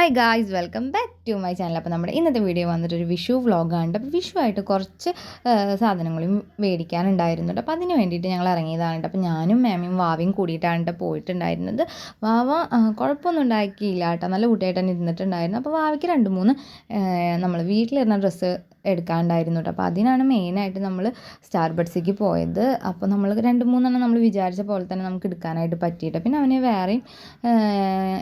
Hi guys welcome back to my channel അപ്പോൾ നമ്മുടെ ഇന്നത്തെ വീഡിയോ വന്നിട്ട് ഒരു വിഷു വ്ളോഗാണ് അപ്പോൾ വിഷു ആയിട്ട് കുറച്ച് സാധനങ്ങളും മേടിക്കാനുണ്ടായിരുന്നുണ്ട് അപ്പോൾ അതിന് വേണ്ടിയിട്ട് ഞങ്ങൾ ഇറങ്ങിയതാണ് അപ്പോൾ ഞാനും മാമിയും വാവയും കൂടിയിട്ടാണ് ട്ടോ പോയിട്ടുണ്ടായിരുന്നത്. വാവ കുഴപ്പമൊന്നും ഉണ്ടാക്കിയില്ല കേട്ടോ. നല്ല കുട്ടിയായിട്ട് തന്നെ ഇരുന്നിട്ടുണ്ടായിരുന്നു അപ്പോൾ വാവയ്ക്ക് രണ്ട് മൂന്ന് നമ്മൾ വീട്ടിലിരുന്ന ഡ്രസ്സ് എടുക്കാനുണ്ടായിരുന്നു കേട്ടോ അപ്പോൾ അതിനാണ് മെയിനായിട്ട് നമ്മൾ സ്റ്റാർ ബഡ്സിക്ക് പോയത്. അപ്പോൾ നമ്മൾ രണ്ട് മൂന്നെണ്ണം നമ്മൾ വിചാരിച്ച പോലെ തന്നെ നമുക്ക് എടുക്കാനായിട്ട് പറ്റിയിട്ട് പിന്നെ അവന് വേറെയും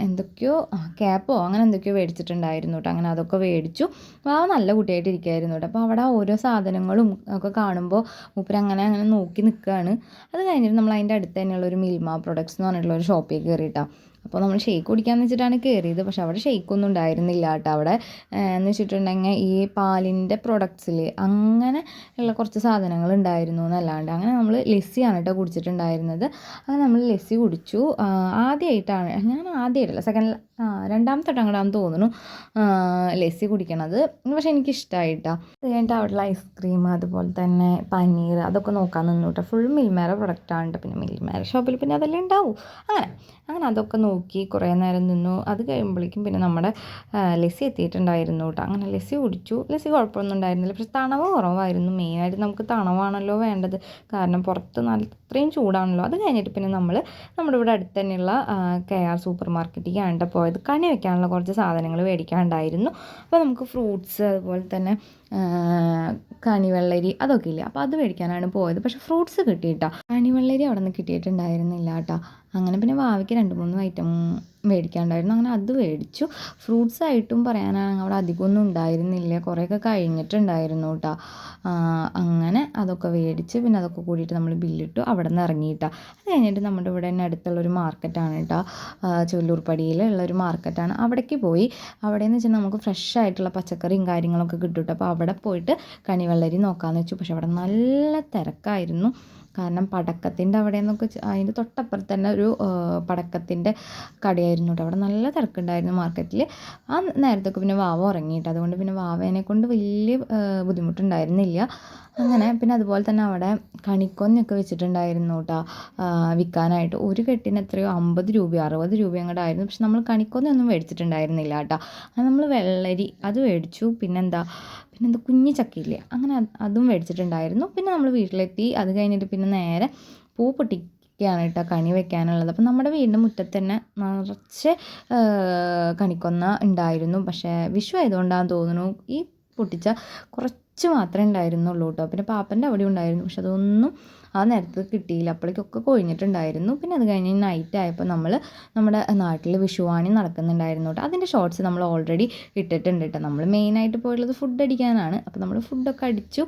എന്തൊക്കെയോ ക്യാപ്പോ അങ്ങനെ എന്തൊക്കെയോ മേടിച്ചിട്ടുണ്ടായിരുന്നു കേട്ടോ അങ്ങനെ അതൊക്കെ മേടിച്ചു. വാവ നല്ല കുട്ടിയായിട്ട് ഇരിക്കുമായിരുന്നു കേട്ടോ അപ്പോൾ അവിടെ ഓരോ സാധനങ്ങളും ഒക്കെ കാണുമ്പോൾ മൂപ്പര് അങ്ങനെ അങ്ങനെ നോക്കി നിൽക്കുകയാണ് അത് കഴിഞ്ഞിട്ട് നമ്മൾ അതിന്റെ അടുത്ത് തന്നെയുള്ള ഒരു മിൽമ പ്രൊഡക്ട്സ് എന്ന് പറഞ്ഞിട്ടുള്ള ഒരു ഷോപ്പിൽ കയറിയിട്ടാണ് അപ്പോൾ നമ്മൾ ഷെയ്ക്ക് കുടിക്കാമെന്ന് വെച്ചിട്ടാണ് കയറിയത് പക്ഷെ അവിടെ ഷെയ്ക്കൊന്നും ഉണ്ടായിരുന്നില്ല കേട്ടോ അവിടെ. എന്ന് വെച്ചിട്ടുണ്ടെങ്കിൽ ഈ പാലിന്റെ പ്രൊഡക്ട്സിൽ അങ്ങനെ ഉള്ള കുറച്ച് സാധനങ്ങൾ ഉണ്ടായിരുന്നു എന്നല്ലാണ്ട്. അങ്ങനെ നമ്മൾ ലസ്സിയാണ് കേട്ടോ കുടിച്ചിട്ടുണ്ടായിരുന്നത്. അങ്ങനെ നമ്മൾ ലെസ്സി കുടിച്ചു. ആദ്യമായിട്ടാണ് ഞാൻ ആദ്യമായിട്ടല്ല സെക്കൻഡ് രണ്ടാമത്തെ വട്ടം തോന്നുന്നു ലെസ്സി കുടിക്കണത്. പക്ഷെ എനിക്ക് അത് കഴിഞ്ഞിട്ട് അവിടെയുള്ള ഐസ്ക്രീം അതുപോലെ തന്നെ പനീർ അതൊക്കെ നോക്കാൻ നിന്നു കേട്ടോ. ഫുൾ മിൽമേര പ്രൊഡക്റ്റാണ് പിന്നെ മിൽമേര ഷോപ്പിൽ പിന്നെ അതെല്ലാം ഉണ്ടാവും. അങ്ങനെ അങ്ങനെ അതൊക്കെ നോക്കി കുറേ നേരം നിന്നു. അത് കഴിയുമ്പോഴേക്കും പിന്നെ നമ്മുടെ ലസ്സി എത്തിയിട്ടുണ്ടായിരുന്നു കേട്ടോ. അങ്ങനെ ലസ്സി കുടിച്ചു. ലസ്സി കുഴപ്പമൊന്നും ഉണ്ടായിരുന്നില്ല. പക്ഷെ തണവ് കുറവായിരുന്നു. മെയിനായിട്ട് നമുക്ക് തണവാണല്ലോ വേണ്ടത്. കാരണം പുറത്ത് നല്ല അത്രയും ചൂടാണല്ലോ. അത് കഴിഞ്ഞിട്ട് പിന്നെ നമ്മൾ നമ്മുടെ ഇവിടെ അടുത്ത് തന്നെയുള്ള കെ ആർ സൂപ്പർ മാർക്കറ്റിലേക്കാണ് കേട്ടോ പോയത്. കണി വെക്കാനുള്ള കുറച്ച് സാധനങ്ങൾ മേടിക്കാനുണ്ടായിരുന്നു. അപ്പോൾ നമുക്ക് ഫ്രൂട്ട്സ് അതുപോലെ തന്നെ കണിവെള്ളരി അതൊക്കെ ഇല്ലേ? അപ്പോൾ അത് മേടിക്കാനാണ് പോയത്. പക്ഷേ ഫ്രൂട്ട്സ് കിട്ടിയിട്ടാ. കണിവെള്ളരി അവിടെ നിന്ന് കിട്ടിയിട്ടുണ്ടായിരുന്നില്ല കേട്ടോ. അങ്ങനെ പിന്നെ വാവയ്ക്ക് രണ്ട് മൂന്ന് ഐറ്റം മേടിക്കാനുണ്ടായിരുന്നു അങ്ങനെ അത് മേടിച്ചു. ഫ്രൂട്ട്സ് ആയിട്ടും പറയാനാണെങ്കിൽ അവിടെ അധികമൊന്നും ഉണ്ടായിരുന്നില്ല. കുറേയൊക്കെ കഴിഞ്ഞിട്ടുണ്ടായിരുന്നു കേട്ടോ അങ്ങനെ അതൊക്കെ മേടിച്ച് പിന്നെ അതൊക്കെ കൂടിയിട്ട് നമ്മൾ ബില്ലിട്ടു. അവിടെ നിന്ന് ഇറങ്ങിയിട്ടാ. അത് കഴിഞ്ഞിട്ട് നമ്മുടെ ഇവിടെ തന്നെ അടുത്തുള്ളൊരു മാർക്കറ്റാണ് കേട്ടോ ചൊല്ലൂർപ്പടിയിലുള്ള ഒരു മാർക്കറ്റാണ്. അവിടേക്ക് പോയി. അവിടെ എന്ന് വെച്ചാൽ നമുക്ക് ഫ്രഷ് ആയിട്ടുള്ള പച്ചക്കറിയും കാര്യങ്ങളൊക്കെ കിട്ടും കേട്ടോ അപ്പോൾ അവിടെ പോയിട്ട് കണിവെള്ളരി നോക്കാമെന്ന് വെച്ചു. പക്ഷെ അവിടെ നല്ല തിരക്കായിരുന്നു. കാരണം പടക്കത്തിന്റെ അവിടെ നിന്നൊക്കെ അതിന്റെ തൊട്ടപ്പുറത്ത് തന്നെ ഒരു പടക്കത്തിന്റെ കടയായിരുന്നു കേട്ടോ അവിടെ നല്ല തിരക്കുണ്ടായിരുന്നു മാർക്കറ്റിൽ ആ നേരത്തൊക്കെ പിന്നെ വാവ ഉറങ്ങിയിട്ട്. അതുകൊണ്ട് പിന്നെ വാവേനെ കൊണ്ട് വലിയ ബുദ്ധിമുട്ടുണ്ടായിരുന്നില്ല. അങ്ങനെ പിന്നെ അതുപോലെ തന്നെ അവിടെ കണിക്കൊന്നൊക്കെ വെച്ചിട്ടുണ്ടായിരുന്നു കേട്ടോ വിൽക്കാനായിട്ട്. ഒരു കെട്ടിന് എത്രയോ? അമ്പത് രൂപ അറുപത് രൂപ അങ്ങോട്ടായിരുന്നു പക്ഷെ നമ്മൾ കണിക്കൊന്നൊന്നും മേടിച്ചിട്ടുണ്ടായിരുന്നില്ല കേട്ടോ നമ്മൾ വെള്ളരി അത് മേടിച്ചു. പിന്നെന്താ പിന്നെന്താ കുഞ്ഞു ചക്കയില്ലേ? അങ്ങനെ അത് മേടിച്ചിട്ടുണ്ടായിരുന്നു. പിന്നെ നമ്മൾ വീട്ടിലെത്തി. അത് കഴിഞ്ഞിട്ട് പിന്നെ നേരെ പൂ പൊട്ടിക്കുകയാണ് കേട്ടോ കണി വെക്കാനുള്ളത്. അപ്പം നമ്മുടെ വീടിന്റെ മുറ്റത്ത് തന്നെ നിറച്ച് കണിക്കൊന്ന ഉണ്ടായിരുന്നു. പക്ഷേ വിഷു ആയതുകൊണ്ടാണെന്ന് തോന്നുന്നു. ഈ പൊട്ടിച്ച കുറച്ച് മാത്രമേ ഉണ്ടായിരുന്നുള്ളൂ കേട്ടോ. പിന്നെ പാപ്പന്റെ അവിടെ ഉണ്ടായിരുന്നു. പക്ഷെ അതൊന്നും ആ നേരത്ത് കിട്ടിയില്ല. അപ്പോഴേക്കൊക്കെ കൊഴിഞ്ഞിട്ടുണ്ടായിരുന്നു. പിന്നെ അത് കഴിഞ്ഞ് നൈറ്റ് ആയപ്പോൾ നമ്മൾ നമ്മുടെ നാട്ടിൽ വിഷുവാണി നടക്കുന്നുണ്ടായിരുന്നു കേട്ടോ. അതിന്റെ ഷോർട്സ് നമ്മൾ ഓൾറെഡി ഇട്ടിട്ടുണ്ട് കേട്ടോ. നമ്മൾ മെയിനായിട്ട് പോയുള്ളത് ഫുഡ് അടിക്കാനാണ്. അപ്പോൾ നമ്മൾ ഫുഡൊക്കെ അടിച്ചു.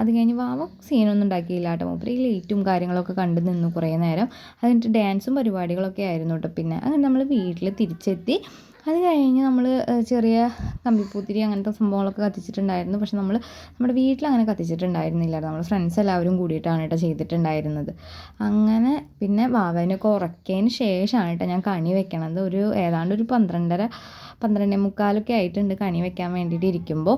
അത് കഴിഞ്ഞ് വാവ സീനൊന്നും ഉണ്ടാക്കിയില്ല കേട്ടോ. മൂപ്പര് ലൈറ്റും കാര്യങ്ങളൊക്കെ കണ്ടു നിന്നു കുറേ നേരം. അത് കഴിഞ്ഞിട്ട് ഡാൻസും പരിപാടികളൊക്കെ ആയിരുന്നു കേട്ടോ. പിന്നെ അങ്ങനെ നമ്മൾ വീട്ടിൽ തിരിച്ചെത്തി. അത് കഴിഞ്ഞ് നമ്മൾ ചെറിയ കമ്പിപ്പൂത്തിരി അങ്ങനത്തെ സംഭവങ്ങളൊക്കെ കത്തിച്ചിട്ടുണ്ടായിരുന്നു. പക്ഷെ നമ്മൾ നമ്മുടെ വീട്ടിൽ അങ്ങനെ കത്തിച്ചിട്ടുണ്ടായിരുന്നില്ല നമ്മൾ ഫ്രണ്ട്സ് എല്ലാവരും കൂടിയിട്ടാണ് കേട്ടോ ചെയ്തിട്ടുണ്ടായിരുന്നത്. അങ്ങനെ പിന്നെ വാവനൊക്കെ ഉറക്കിയതിന് ശേഷമാണ് കേട്ടോ ഞാൻ കണി വെക്കണത്. ഒരു ഏതാണ്ട് ഒരു പന്ത്രണ്ടര പന്ത്രണ്ടേ മുക്കാലൊക്കെ ആയിട്ടുണ്ട് കണി വെക്കാൻ വേണ്ടിയിട്ട് ഇരിക്കുമ്പോൾ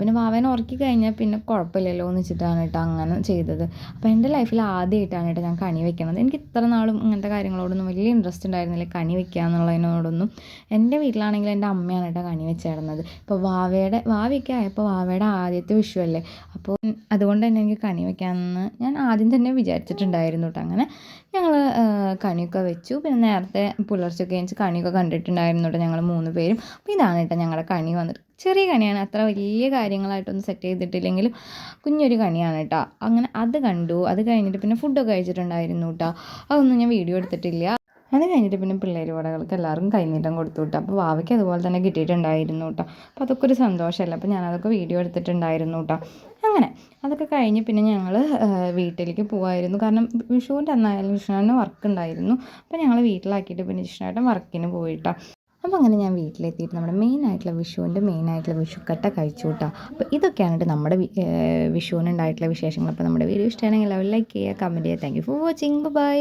പിന്നെ വാവേനെ ഉറക്കി കഴിഞ്ഞാൽ പിന്നെ കുഴപ്പമില്ലല്ലോ എന്ന് വെച്ചിട്ടാണ് കേട്ടോ അങ്ങനെ ചെയ്തത്. അപ്പോൾ എന്റെ ലൈഫിൽ ആദ്യമായിട്ടാണ് കേട്ടോ ഞാൻ കണി വെക്കണത്. എനിക്ക് ഇത്ര നാളും ഇങ്ങനത്തെ കാര്യങ്ങളോടൊന്നും വലിയ ഇൻട്രസ്റ്റ് ഉണ്ടായിരുന്നില്ല കണി വെക്കുക എന്നുള്ളതിനോടൊന്നും. എന്റെ വീട്ടിലാണെങ്കിൽ എന്റെ അമ്മയാണ് കേട്ടോ കണി വെച്ചിരുന്നത് ഇപ്പോൾ വാവയുടെ വാവയൊക്കെ ആയപ്പോൾ വാവയുടെ ആദ്യത്തെ വിഷു അല്ലേ? അപ്പോൾ അതുകൊണ്ട് തന്നെ എനിക്ക് കണി വെക്കാമെന്ന് ഞാൻ ആദ്യം തന്നെ വിചാരിച്ചിട്ടുണ്ടായിരുന്നു കേട്ടോ അങ്ങനെ. ഞങ്ങൾ കണിയൊക്കെ വെച്ചു. പിന്നെ നേരത്തെ പുലർച്ചയൊക്കെ കഴിഞ്ഞ് കണിയൊക്കെ കണ്ടിട്ടുണ്ടായിരുന്നു കേട്ടോ ഞങ്ങൾ മൂന്ന് പേരും. അപ്പോൾ ഇതാണ് കേട്ടോ ഞങ്ങളുടെ കണി വന്നിട്ട്. ചെറിയ കണിയാണ്. അത്ര വലിയ കാര്യങ്ങളായിട്ടൊന്നും സെറ്റ് ചെയ്തിട്ടില്ലെങ്കിലും കുഞ്ഞൊരു കണിയാണ് കേട്ടോ. അങ്ങനെ അത് കണ്ടു. അത് കഴിഞ്ഞിട്ട് പിന്നെ ഫുഡൊക്കെ കഴിച്ചിട്ടുണ്ടായിരുന്നു കേട്ടോ. അതൊന്നും ഞാൻ വീഡിയോ എടുത്തിട്ടില്ല. അത് കഴിഞ്ഞിട്ട് പിന്നെ പിള്ളേർ വടകൾക്ക് എല്ലാവർക്കും കൈനീട്ടം കൊടുത്തു കേട്ടോ അപ്പോൾ വാവയ്ക്ക് അതുപോലെ തന്നെ കിട്ടിയിട്ടുണ്ടായിരുന്നു കേട്ടോ. അപ്പോൾ അതൊക്കെ ഒരു സന്തോഷമല്ല? അപ്പോൾ ഞാനതൊക്കെ വീഡിയോ എടുത്തിട്ടുണ്ടായിരുന്നു കേട്ടോ. അങ്ങനെ അതൊക്കെ കഴിഞ്ഞ് പിന്നെ ഞങ്ങൾ വീട്ടിലേക്ക് പോകുമായിരുന്നു കാരണം വിഷുവിന്റെ അന്നായാലും വിഷ്ണുവിന് വർക്ക് ഉണ്ടായിരുന്നു. അപ്പോൾ ഞങ്ങൾ വീട്ടിലാക്കിയിട്ട് പിന്നെ വിഷ്ണുവേട്ടൻ വർക്കിന് പോയിട്ടോ അപ്പോൾ അങ്ങനെ ഞാൻ വീട്ടിലെത്തിയിട്ട് നമ്മുടെ മെയിൻ ആയിട്ടുള്ള വിഷുവിന്റെ മെയിൻ ആയിട്ടുള്ള വിഷുക്കട്ട കഴിച്ചു കേട്ടോ. അപ്പോൾ ഇതൊക്കെയാണ് നമ്മുടെ വിഷുവിനുണ്ടായിട്ടുള്ള വിശേഷങ്ങൾ അപ്പോൾ നമ്മുടെ വീഡിയോ ഇഷ്ടമാണെങ്കിൽ എല്ലാവരും ലൈക്ക് ചെയ്യുക കമന്റ് ചെയ്യുക. Thank you for watching bye